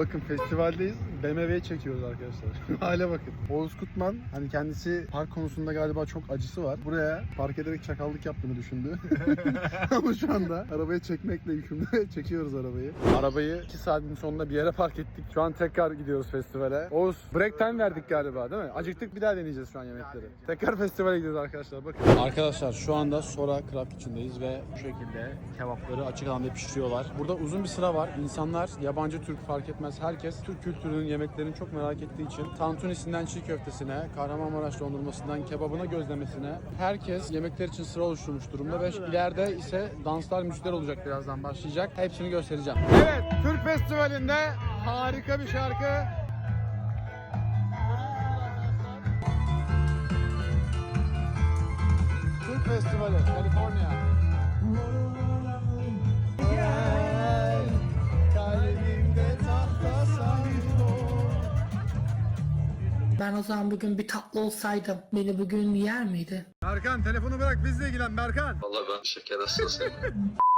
Bakın festivaldeyiz. BMW'yi çekiyoruz arkadaşlar. Hale bakın. Oğuz Kutman hani kendisi park konusunda galiba çok acısı var. Buraya park ederek çakallık yaptığını düşündü. Ama şu anda arabayı çekmekle yükümlü. Çekiyoruz arabayı. Arabayı 2 saatin sonunda bir yere park ettik. Şu an tekrar gidiyoruz festivale. Oğuz break time verdik galiba değil mi? Acıktık bir daha deneyeceğiz şu an yemekleri. Tekrar festivale gidiyoruz arkadaşlar bakın. Arkadaşlar şu anda Sora Kebap içindeyiz ve bu şekilde kebapları açık alanda pişiriyorlar. Burada uzun bir sıra var. İnsanlar yabancı Türk fark etmez. Herkes Türk kültürünün yemeklerini çok merak ettiği için tantunisinden çiğ köftesine, Kahramanmaraş dondurmasından kebabına gözlemesine herkes yemekler için sıra oluşturmuş durumda ve ileride ise danslar müzikler olacak birazdan başlayacak. Hepsini göstereceğim. Evet, Türk Festivali'nde harika bir şarkı. Türk Festivali, California. Ben o zaman bugün bir tatlı olsaydım beni bugün yer miydi? Berkan telefonu bırak bizle ilgilen Berkan. Valla ben şeker hastasıyım.